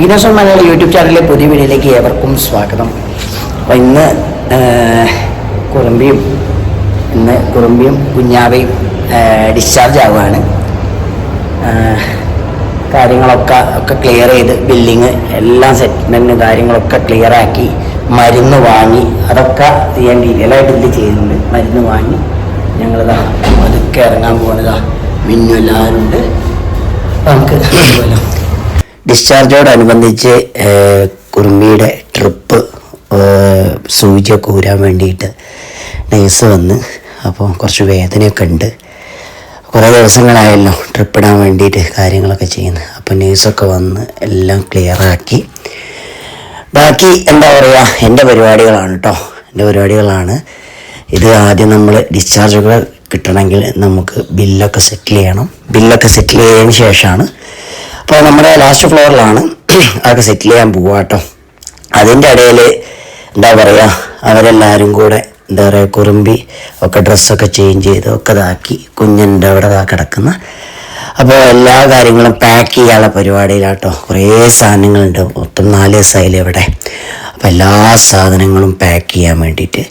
വിനോസം Malayali YouTube ചാനലിലെ പുതിയ വീഡിയോയിലേക്ക് ഏവർക്കും സ്വാഗതം. അപ്പോൾ ഇന്ന് കുറുമ്പിയും ഇന്ന് കുറുമ്പിയും കുഞ്ഞാവയും ഡിസ്ചാർജ് ആവുകയാണ്. കാര്യങ്ങളൊക്കെ ഒക്കെ ക്ലിയർ ചെയ്ത് ബില്ലിങ് എല്ലാം സെറ്റിൽമെന്റ് കാര്യങ്ങളൊക്കെ ക്ലിയർ ആക്കി മരുന്ന് വാങ്ങി അതൊക്കെ ചെയ്യാൻ ഡീറ്റെയിലായിട്ട് ഇതിൽ ചെയ്യുന്നുണ്ട്. മരുന്ന് വാങ്ങി ഞങ്ങളിതാ അതൊക്കെ ഇറങ്ങാൻ പോകുന്നതാ മിന്നു എല്ലാവരും ഉണ്ട്. അപ്പോൾ നമുക്ക് പോകാലോ ഡിസ്ചാർജോടനുബന്ധിച്ച് കുറുമ്പിയുടെ ട്രിപ്പ് സൂചിയൊക്കെ ഊരാൻ വേണ്ടിയിട്ട് നൈസ് വന്ന് അപ്പോൾ കുറച്ച് വേദനയൊക്കെ ഉണ്ട്. കുറേ ദിവസങ്ങളായല്ലോ ട്രിപ്പ് ഇടാൻ വേണ്ടിയിട്ട് കാര്യങ്ങളൊക്കെ ചെയ്യുന്നത്. അപ്പോൾ നേഴ്സൊക്കെ വന്ന് എല്ലാം ക്ലിയറാക്കി. ബാക്കി എന്താ പറയുക എന്റെ പരിപാടികളാണ് കേട്ടോ എന്റെ പരിപാടികളാണ്. ഇത് ആദ്യം നമ്മൾ ഡിസ്ചാർജുകൾ കിട്ടണമെങ്കിൽ നമുക്ക് ബില്ലൊക്കെ സെറ്റിൽ ചെയ്യണം. ബില്ലൊക്കെ സെറ്റിൽ ചെയ്തതിന് ശേഷമാണ്. അപ്പോൾ നമ്മുടെ ലാസ്റ്റ് ഫ്ലോറിലാണ് അതൊക്കെ സെറ്റിൽ ചെയ്യാൻ പോവുക കേട്ടോ. അതിന്റെ ഇടയിൽ എന്താ പറയുക അവരെല്ലാവരും കൂടെ എന്താ പറയുക കുറുമ്പി ഒക്കെ ഡ്രസ്സൊക്കെ ചേഞ്ച് ചെയ്ത് ഒക്കെ ഇതാക്കി കുഞ്ഞിന്റെ അവിടെ ഇതാ കിടക്കുന്ന. അപ്പോൾ എല്ലാ കാര്യങ്ങളും പാക്ക് ചെയ്യാനുള്ള പരിപാടിയിലാട്ടോ കുറേ സാധനങ്ങളുണ്ട്. മൊത്തം നാല് ദിവസമായില്ലേ ഇവിടെ. അപ്പോൾ എല്ലാ സാധനങ്ങളും പാക്ക് ചെയ്യാൻ വേണ്ടിയിട്ട്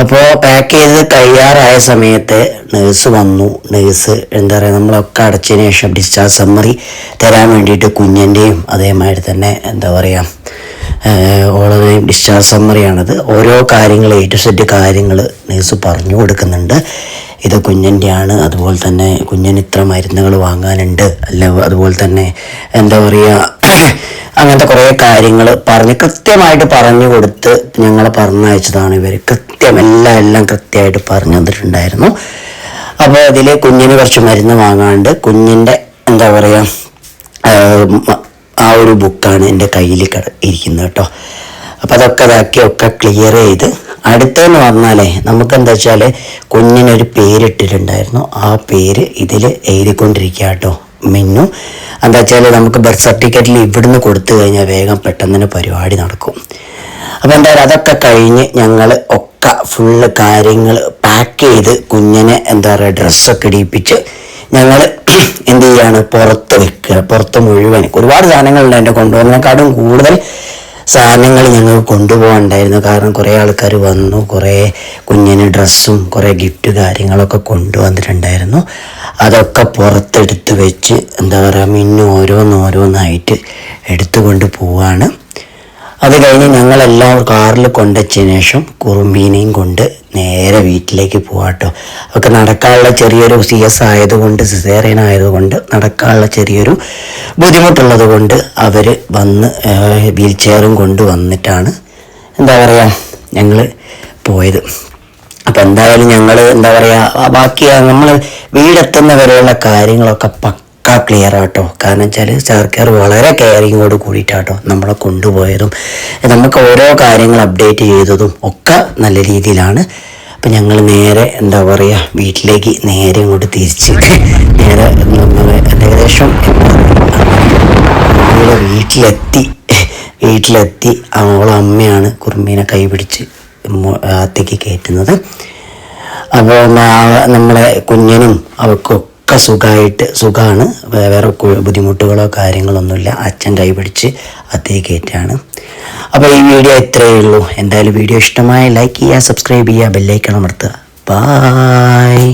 അപ്പോൾ പാക്ക് ചെയ്ത് കഴിയാറായ സമയത്ത് നേഴ്സ് വന്നു. നേഴ്സ് എന്താ പറയുക നമ്മളൊക്കെ അടച്ചതിന് ശേഷം ഡിസ്ചാർജ് സമ്മറി തരാൻ വേണ്ടിയിട്ട് കുഞ്ഞിന്റെയും അതേമാതിരി തന്നെ എന്താ പറയുക ഓളതെയും ഡിസ്ചാർജ് സമ്മറിയാണത് ഓരോ കാര്യങ്ങൾ എ ടു സെറ്റ് കാര്യങ്ങൾ നേഴ്സ് പറഞ്ഞു കൊടുക്കുന്നുണ്ട്. ഇത് കുഞ്ഞിന്റെയാണ് അതുപോലെ തന്നെ കുഞ്ഞിന് ഇത്ര മരുന്നുകൾ വാങ്ങാനുണ്ട്. അല്ല അതുപോലെ തന്നെ എന്താ പറയുക അങ്ങനത്തെ കുറേ കാര്യങ്ങൾ പറഞ്ഞ് കൃത്യമായിട്ട് പറഞ്ഞു കൊടുത്ത് ഞങ്ങളെ പറഞ്ഞയച്ചതാണ് ഇവർ കൃത്യം എല്ലാം എല്ലാം കൃത്യമായിട്ട് പറഞ്ഞു തന്നിട്ടുണ്ടായിരുന്നു. അപ്പോൾ അതിൽ കുഞ്ഞിന് കുറച്ച് മരുന്ന് വാങ്ങാണ്ട് കുഞ്ഞിന്റെ എന്താ പറയുക ആ ഒരു ബുക്കാണ് എന്റെ കയ്യിൽ കട ഇരിക്കുന്നത് കേട്ടോ. അപ്പം അതൊക്കെ ഇതാക്കി ഒക്കെ ക്ലിയർ ചെയ്ത് അടുത്തെന്ന് പറഞ്ഞാലേ നമുക്ക് എന്താ വെച്ചാൽ കുഞ്ഞിനൊരു പേരിട്ടിട്ടുണ്ടായിരുന്നു. ആ പേര് ഇതിൽ എഴുതിക്കൊണ്ടിരിക്കുക കേട്ടോ. മിന്നു. എന്താ വെച്ചാൽ നമുക്ക് ബർത്ത് സർട്ടിഫിക്കറ്റിൽ ഇവിടുന്ന് കൊടുത്തു കഴിഞ്ഞാൽ വേഗം പെട്ടെന്ന് പരിപാടി നടക്കും. അപ്പോൾ എന്തായാലും അതൊക്കെ കഴിഞ്ഞ് ഞങ്ങൾ ഒക്കെ ഫുള്ള് കാര്യങ്ങൾ പാക്ക് ചെയ്ത് കുഞ്ഞിനെ എന്താ പറയുക ഡ്രസ്സൊക്കെ ഇടിയിപ്പിച്ച് ഞങ്ങൾ എന്ത് ചെയ്യാണ്? പുറത്ത് വെക്കുക. പുറത്ത് മുഴുവൻ. ഒരുപാട് സാധനങ്ങളുണ്ട് എന്റെ കൊണ്ടുപോകുന്നതിനെക്കാളും കൂടുതൽ സാധനങ്ങൾ ഞങ്ങൾ കൊണ്ടുപോകണ്ടായിരുന്നു കാരണം കുറേ ആൾക്കാർ വന്നു. കുറേ കുഞ്ഞിന് ഡ്രസ്സും കുറേ ഗിഫ്റ്റ് കാര്യങ്ങളൊക്കെ കൊണ്ടുവന്നിട്ടുണ്ടായിരുന്നു. അതൊക്കെ പുറത്തെടുത്ത് വെച്ച് എന്താ പറയുക മിന്നു ഓരോന്നോരോന്നായിട്ട് എടുത്തുകൊണ്ട് പോവാണ്. അത് കഴിഞ്ഞ് ഞങ്ങളെല്ലാം കാറിൽ കൊണ്ടുവച്ചതിന് ശേഷം കുറുമ്പീനെയും കൊണ്ട് നേരെ വീട്ടിലേക്ക് പോവാട്ടോ. ഒക്കെ നടക്കാനുള്ള ചെറിയൊരു സി എസ് ആയതുകൊണ്ട് സിസേറിയൻ ആയതുകൊണ്ട് നടക്കാനുള്ള ചെറിയൊരു ബുദ്ധിമുട്ടുള്ളത് കൊണ്ട് അവർ വന്ന് വീൽ ചെയറും കൊണ്ട് വന്നിട്ടാണ് എന്താ പറയുക ഞങ്ങൾ പോയത് അപ്പം എന്തായാലും ഞങ്ങൾ എന്താ പറയുക ബാക്കി നമ്മൾ വീടെത്തുന്ന വരെയുള്ള കാര്യങ്ങളൊക്കെ പക്ക ക്ലിയർ ആട്ടോ. കാരണം വെച്ചാൽ സർക്കാർ വളരെ കെയറിങ്ങോട് കൂടിയിട്ടാട്ടോ നമ്മളെ കൊണ്ടുപോയതും നമുക്ക് ഓരോ കാര്യങ്ങൾ അപ്ഡേറ്റ് ചെയ്തതും ഒക്കെ നല്ല രീതിയിലാണ്. അപ്പം ഞങ്ങൾ നേരെ എന്താ പറയുക വീട്ടിലേക്ക് നേരെ ഇങ്ങോട്ട് തിരിച്ച്. നേരെ ഏകദേശം വീട്ടിലെത്തി. വീട്ടിലെത്തി. അവളെ അമ്മയാണ് കൈ പിടിച്ച് മോ- അകത്തേക്ക് കയറ്റുന്നത്. അപ്പോൾ നമ്മളെ കുഞ്ഞിനും അവൾക്കൊക്കെ സുഖമായിട്ട് സുഖമാണ് വേറെ ബുദ്ധിമുട്ടുകളോ കാര്യങ്ങളൊന്നുമില്ല. അച്ഛൻ കൈ പിടിച്ച് അകത്തേക്ക് കയറ്റാണ് അപ്പോൾ ഈ വീഡിയോ ഇത്രയേ ഉള്ളൂ. എന്തായാലും വീഡിയോ ഇഷ്ടമായ ലൈക്ക് ചെയ്യുക സബ്സ്ക്രൈബ് ചെയ്യുക ബെല്ലൈക്കൺ അമർത്തുക. ബായ്.